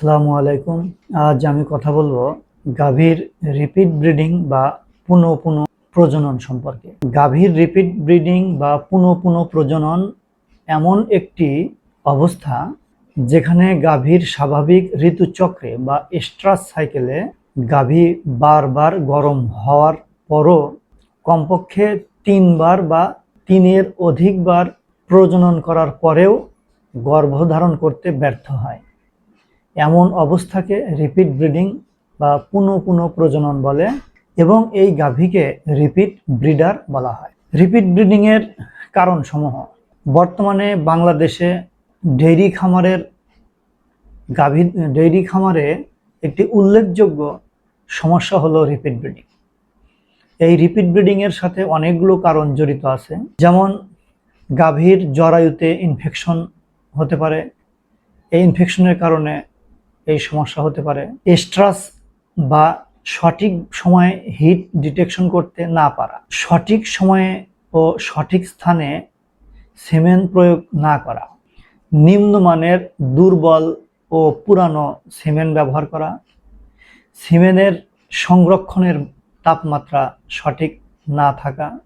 আসসালামু আলাইকুম। আজ আমি কথা বলব গাভীর রিপিট ব্রিডিং বা পুনঃ পুনঃ প্রজনন সম্পর্কে। গাভীর রিপিট ব্রিডিং বা পুনঃ পুনঃ প্রজনন এমন একটি অবস্থা যেখানে গাভীর স্বাভাবিক ঋতুচক্রে বা এস্ট্রাস সাইকেলে গাভী বারবার গরম হওয়ার পরও কমপক্ষে তিনবার বা তিনের অধিকবার প্রজনন করার পরেও গর্ভধারণ করতে ব্যর্থ হয়। এমন অবস্থাকে রিপিট ব্রিডিং বা পুনঃ পুনঃ প্রজনন বলে এবং এই গাভীকে রিপিট ব্রিডার বলা হয়। রিপিট ব্রিডিংয়ের কারণসমূহ, বর্তমানে বাংলাদেশে ডেইরি খামারের গাভী, ডেইরি খামারে একটি উল্লেখযোগ্য সমস্যা হলো রিপিট ব্রিডিং এই রিপিট ব্রিডিংয়ের সাথে অনেকগুলো কারণ জড়িত আছে। যেমন, গাভীর জরায়ুতে ইনফেকশন হতে পারে। এই ইনফেকশনের কারণে এই সমস্যা হতে পারে। এস্ট্রাস বা সঠিক সময়ে হিট ডিটেকশন করতে না পারা। সঠিক সময়ে ও সঠিক স্থানে সেমেন প্রয়োগ না করা। নিম্নমানের, দুর্বল ও পুরানো সিমেন্ট ব্যবহার করা। সিমেন্টের সংরক্ষণের তাপমাত্রা সঠিক না থাকা।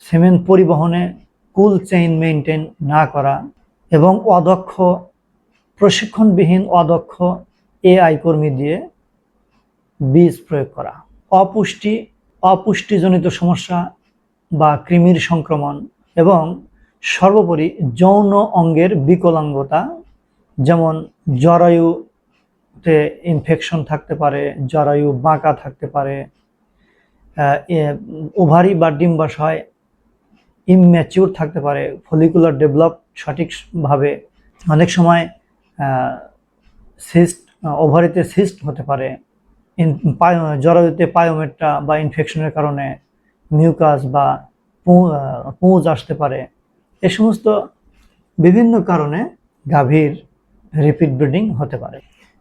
সিমেন্ট পরিবহনে কুল চেইন মেনটেন না করা। এবং অদক্ষ প্রশিক্ষণবিহীন অদক্ষ এআই কর্মী দিয়ে বীজ প্রয়োগ করা। অপুষ্টি, অপুষ্টিজনিত সমস্যা বা কৃমির সংক্রমণ এবং সর্বোপরি যৌন অঙ্গের বিকলাঙ্গতা, যেমন জরায়ুতে ইনফেকশন থাকতে পারে, জরায়ু বাঁকা থাকতে পারে ওভারি বা ডিম্বাশয় ইমম্যাচিউর থাকতে পারে ফলিকুলার ডেভেলপ সঠিকভাবে অনেক সময় সিস্ট, ওভারিতে সিস্ট হতে পারে। জরায়ুতে পায়োমেট্রা বা ইনফেকশনের কারণে মিউকাস বা পুঁজ আসতে পারে। এ সমস্ত বিভিন্ন কারণে গাভীর রিপিট ব্রিডিং হতে পারে।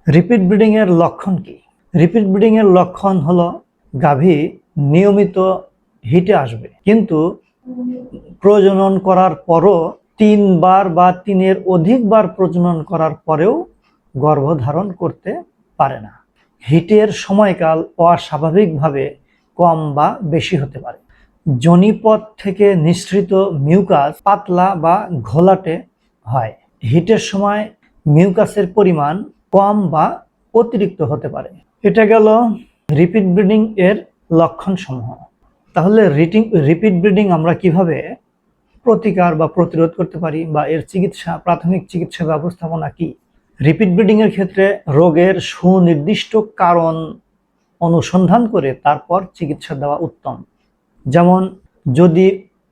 রিপিট ব্রিডিংয়ের লক্ষণ কি? রিপিট ব্রিডিংয়ের লক্ষণ হলো গাভী নিয়মিত হিটে আসবে। কিন্তু প্রজনন করার পরও তিনবার বা তিনের অধিকবার প্রজনন করার পরেও গর্ভধারণ করতে পারে না। হিটের সময়কাল অস্বাভাবিকভাবে কম বা বেশি হতে পারে। জনিপথ থেকে নিঃসৃত মিউকাস পাতলা বা ঘোলাটে হয়। হিটের সময় মিউকাসের পরিমাণ কম বা অতিরিক্ত হতে পারে। এটা গেল রিপিট ব্রিডিং এর লক্ষণ সমূহ তাহলে রিটিং, রিপিট ব্রিডিং আমরা কীভাবে প্রতিকার বা প্রতিরোধ করতে পারি বা এর চিকিৎসা, প্রাথমিক চিকিৎসা ব্যবস্থাপনা কি? রিপিট ব্রিডিং এর ক্ষেত্রে রোগের সুনির্দিষ্ট কারণ অনুসন্ধান করে তারপর চিকিৎসা দেওয়া উত্তম। যেমন, যদি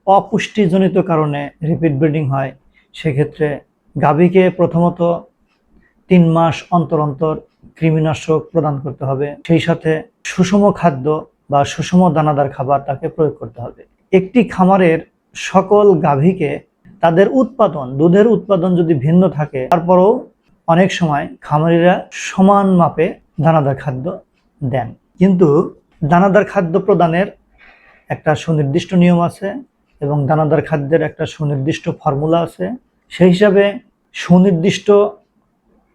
অপুষ্টিজনিত কারণে রিপিট ব্রিডিং হয়, সেক্ষেত্রে গাভীকে প্রথমত তিন মাস অন্তর অন্তর কৃমিনাশক প্রদান করতে হবে। সেই সাথে সুষম খাদ্য বা সুষম দানাদার খাবার তাকে প্রয়োগ করতে হবে। একটি খামারের সকল গাভীকে তাদের উৎপাদন, দুধের উৎপাদন যদি ভিন্ন থাকে, তারপরেও অনেক সময় খামারিরা সমান মাপে দানাদার খাদ্য দেন। কিন্তু দানাদার খাদ্য প্রদানের একটা সুনির্দিষ্ট নিয়ম আছে এবং দানাদার খাদ্যের একটা সুনির্দিষ্ট ফর্মুলা আছে। সেই হিসাবে সুনির্দিষ্ট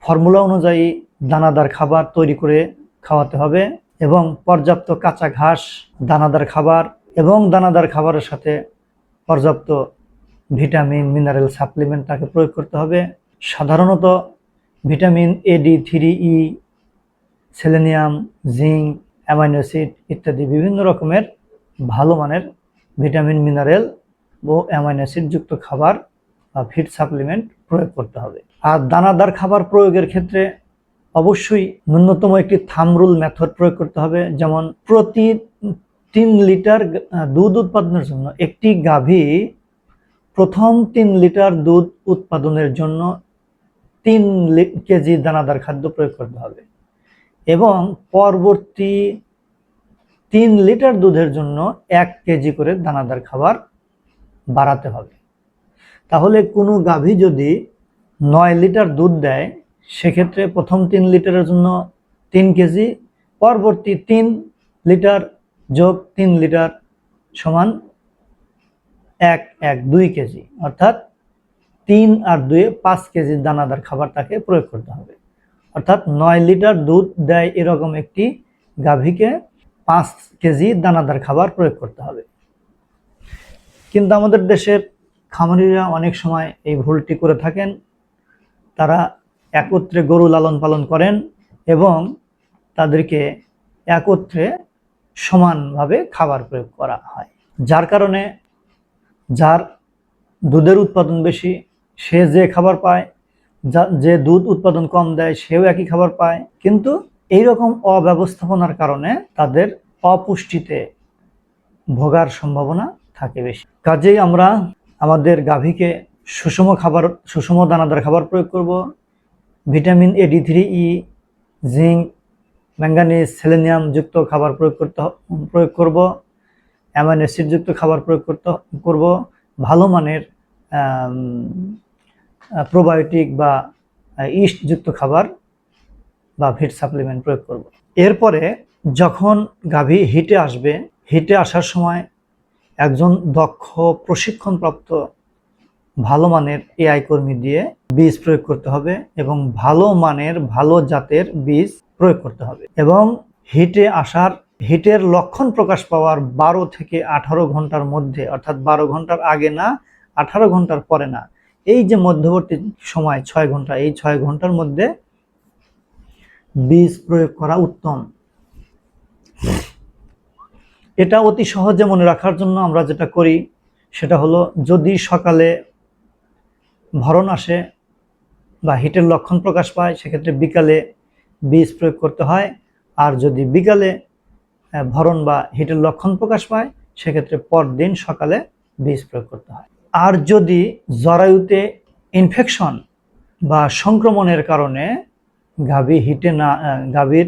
ফর্মুলা অনুযায়ী দানাদার খাবার তৈরি করে খাওয়াতে হবে এবং পর্যাপ্ত কাঁচা ঘাস, দানাদার খাবার এবং দানাদার খাবারের সাথে পর্যাপ্ত ভিটামিন মিনারেল সাপ্লিমেন্ট তাকে প্রয়োগ করতে হবে। সাধারণত vitamin A D three E selenium zinc amino acid ইত্যাদি বিভিন্ন রকমের ভালো মানের ভিটামিন মিনারেল ও অ্যামাইনো অ্যাসিড যুক্ত খাবার বা ফিড সাপ্লিমেন্ট প্রয়োগ করতে হবে। আর দানাদার খাবার প্রয়োগের ক্ষেত্রে অবশ্যই ন্যূনতম একটি থামরুল মেথড প্রয়োগ করতে হবে, যেমন প্রতি তিন লিটার দুধ উৎপাদনের জন্য, একটি গাভী প্রথম তিন লিটার দুধ উৎপাদনের জন্য তিন কেজি দানাদার খাদ্য প্রয়োগ করতে হবে এবং পরবর্তী তিন লিটার দুধের জন্য এক কেজি করে দানাদার খাবার বাড়াতে হবে। তাহলে কোনো গাভী যদি নয় লিটার দুধ দেয়, সেক্ষেত্রে প্রথম তিন লিটারের জন্য তিন কেজি, পরবর্তী তিন লিটার যোগ তিন লিটার সমান এক এক, দুই কেজি। অর্থাৎ তিন আর দুয়ে পাঁচ কেজি দানাদার খাবার তাকে প্রয়োগ করতে হবে। অর্থাৎ নয় লিটার দুধ দেয় এরকম একটি গাভীকে পাঁচ কেজি দানাদার খাবার প্রয়োগ করতে হবে। কিন্তু আমাদের দেশের খামারিরা অনেক সময় এই ভুলটি করে থাকেন। তারা একত্রে গরু লালন পালন করেন এবং তাদেরকে একত্রে সমানভাবে খাবার প্রয়োগ করা হয়। যার কারণে যার দুধের উৎপাদন বেশি, সে যে খাবার পায়, যা, যে দুধ উৎপাদন কম দেয়, সেও একই খাবার পায়। কিন্তু এই রকম অব্যবস্থাপনার কারণে তাদের অপুষ্টিতে ভোগার সম্ভাবনা থাকে বেশি। কাজেই আমরা আমাদের গাভীকে সুষম খাবার, সুষম দানাদার খাবার প্রয়োগ করব। Vitamin A, D three, E, zinc manganese, selenium যুক্ত খাবার প্রয়োগ করতে প্রয়োগ করব, অ্যামাইনো অ্যাসিড যুক্ত খাবার প্রয়োগ করতে করব, ভালো মানের প্রোবায়োটিক বা ইস্ট যুক্ত খাবার বা ভিট সাপ্লিমেন্ট প্রয়োগ করব। এরপরে যখন গাভী হিটে আসবে, হিটে আসার সময় একজন দক্ষ প্রশিক্ষণপ্রাপ্ত ভালো মানের এআই কর্মী দিয়ে বীজ প্রয়োগ করতে হবে এবং ভালো মানের ভালো জাতের বীজ প্রয়োগ করতে হবে। এবং হিটে আসার, হিটের লক্ষণ প্রকাশ পাওয়ার বারো থেকে আঠারো ঘণ্টার মধ্যে, অর্থাৎ বারো ঘণ্টার আগে না, আঠারো ঘণ্টার পরে না, এই যে মধ্যবর্তী সময় ছয় ঘণ্টা, এই ছয় ঘণ্টার মধ্যে বীজ প্রয়োগ করা উত্তম। এটা অতি সহজে মনে রাখার জন্য আমরা যেটা করি, সেটা হলো যদি সকালে ভরণ আসে বা হিটের লক্ষণ প্রকাশ পায়, সেক্ষেত্রে বিকালে বীজ প্রয়োগ করতে হয়। আর যদি বিকালে ভরণ বা হিটের লক্ষণ প্রকাশ পায়, সেক্ষেত্রে পরদিন সকালে বীজ প্রয়োগ করতে হয়। আর যদি জরায়ুতে ইনফেকশন বা সংক্রমণের কারণে গাভী হিটে না গাভীর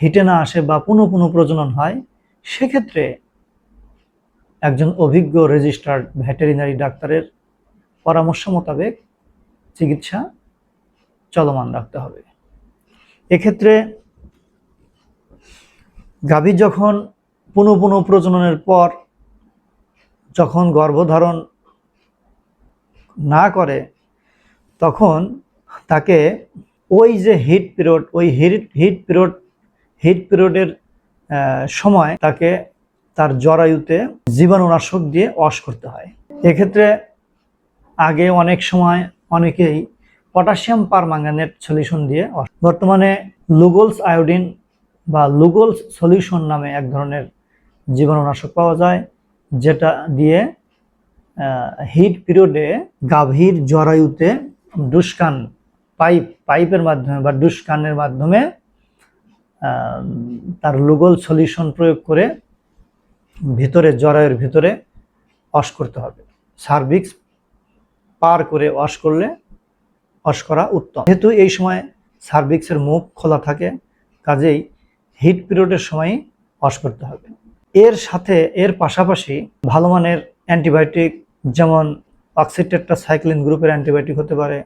হিটে না আসে বা পুনঃ পুনঃ প্রজনন হয়, সেক্ষেত্রে একজন অভিজ্ঞ রেজিস্টার্ড ভেটেরিনারি ডাক্তারের পরামর্শ মোতাবেক চিকিৎসা চলমান রাখতে হবে। এক্ষেত্রে গাভী যখন পুনঃ পুনঃ প্রজননের পর যখন গর্ভধারণ না করে, তখন তাকে ওই যে হিট পিরিয়ড, ওই হিট হিট পিরিয়ড, হিট পিরিয়ডের সময় তাকে তার জরায়ুতে জীবাণুনাশক দিয়ে ওয়াশ করতে হয়। এক্ষেত্রে আগে অনেক সময় অনেকেই পটাশিয়াম পারম্যাঙ্গানেট সলিউশন দিয়ে বর্তমানে লুগোলস আয়োডিন বা লুগোলস সলিউশন নামে এক ধরনের জীবাণুনাশক পাওয়া যায়, যেটা দিয়ে হিট পিরিয়ডে গাভীর জরায়ুতে ডুস্কান পাইপ, পাইপের মাধ্যমে বা ডুস্কানের মাধ্যমে তার লুগল সলিউশন প্রয়োগ করে ভিতরে, জরায়ুর ভিতরে ওয়াশ করতে হবে। সার্ভিক্স পার করে ওয়াশ করলে ওয়াশ করা উত্তম। যেহেতু এই সময় সার্ভিক্সের মুখ খোলা থাকে, কাজেই হিট পিরিয়ডের সময়ই ওয়াশ করতে হবে। এর সাথে, এর পাশাপাশি ভালো মানের অ্যান্টিবায়োটিক, যেমন অক্সিটেট্রা সাইক্লিন গ্রুপের অ্যান্টিবায়োটিক হতে পারে,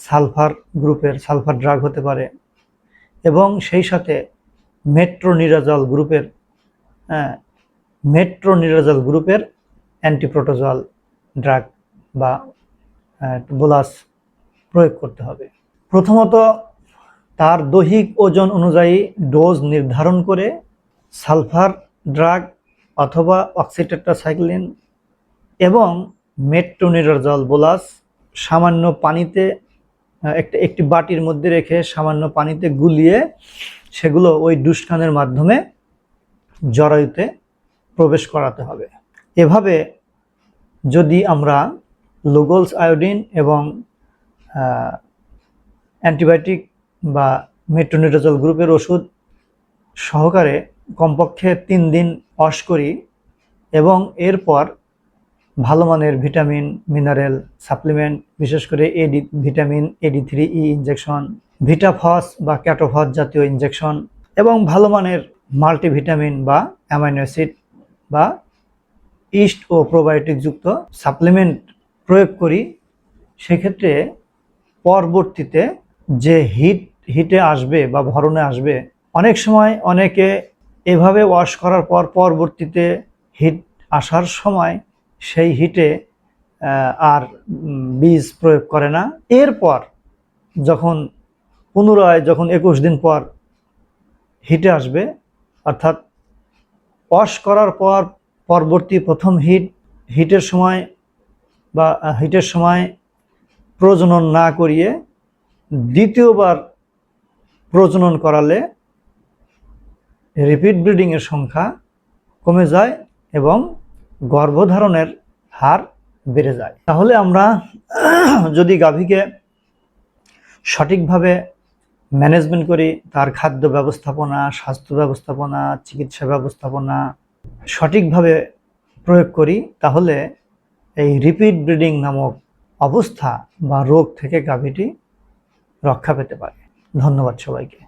সালফার গ্রুপের, সালফার ড্রাগ হতে পারে, এবং সেই সাথে মেট্রোনিরাজল গ্রুপের হ্যাঁ মেট্রোনিরাজল গ্রুপের অ্যান্টিপ্রোটোজল ড্রাগ বা বোলাস প্রয়োগ করতে হবে। প্রথমত তার দৈহিক ওজন অনুযায়ী ডোজ নির্ধারণ করে সালফার ড্রাগ অথবা অক্সিটেট্রাসাইক্লিন এবং মেট্রোনিরাজল বোলাস সামান্য পানিতে একটা, একটি বাটির মধ্যে রেখে সামান্য পানিতে গুলিয়ে সেগুলো ওই ডুসকানের মাধ্যমে জরায়ুতে প্রবেশ করাতে হবে। এভাবে যদি আমরা লুগোলস আয়োডিন এবং অ্যান্টিবায়োটিক বা মেট্রোনিডাজল গ্রুপের ওষুধ সহকারে কমপক্ষে তিন দিন ওয়াশ করি এবং এরপর ভালো মানের ভিটামিন, মিনারেল সাপ্লিমেন্ট, বিশেষ করে AD vitamin AD three E injection Vitaphos বা ক্যাটোফস জাতীয় ইঞ্জেকশন এবং ভালো মানের মাল্টিভিটামিন বা অ্যামাইনো অ্যাসিড বা ইস্ট ও প্রোবায়োটিক যুক্ত সাপ্লিমেন্ট প্রয়োগ করি। সেক্ষেত্রে পরবর্তীতে যে হিট, হিটে আসবে বা ভরণে আসবে, অনেক সময় অনেকে এভাবে ওয়াশ করার পর পরবর্তীতে হিট আসার সময় সেই হিটে আর বীজ প্রয়োগ করে না। এরপর যখন পুনরায় যখন একুশ দিন পর হিটে আসবে, অর্থাৎ ওয়াশ করার পর পরবর্তী প্রথম হিট, হিটের সময় বা, হিটের সময় প্রজনন না করিয়ে দ্বিতীয়বার প্রজনন করালে রিপিট ব্রিডিংয়ের সংখ্যা কমে যায় এবং গর্ভধারণের হার বেড়ে যায়। তাহলে আমরা যদি গাভীকে সঠিকভাবে ম্যানেজমেন্ট করি, তার খাদ্য ব্যবস্থাপনা, স্বাস্থ্য ব্যবস্থাপনা, চিকিৎসা ব্যবস্থাপনা সঠিকভাবে প্রয়োগ করি, তাহলে এই রিপিট ব্রিডিং নামক অবস্থা বা রোগ থেকে গাভীটি রক্ষা পেতে পারে। ধন্যবাদ সবাইকে।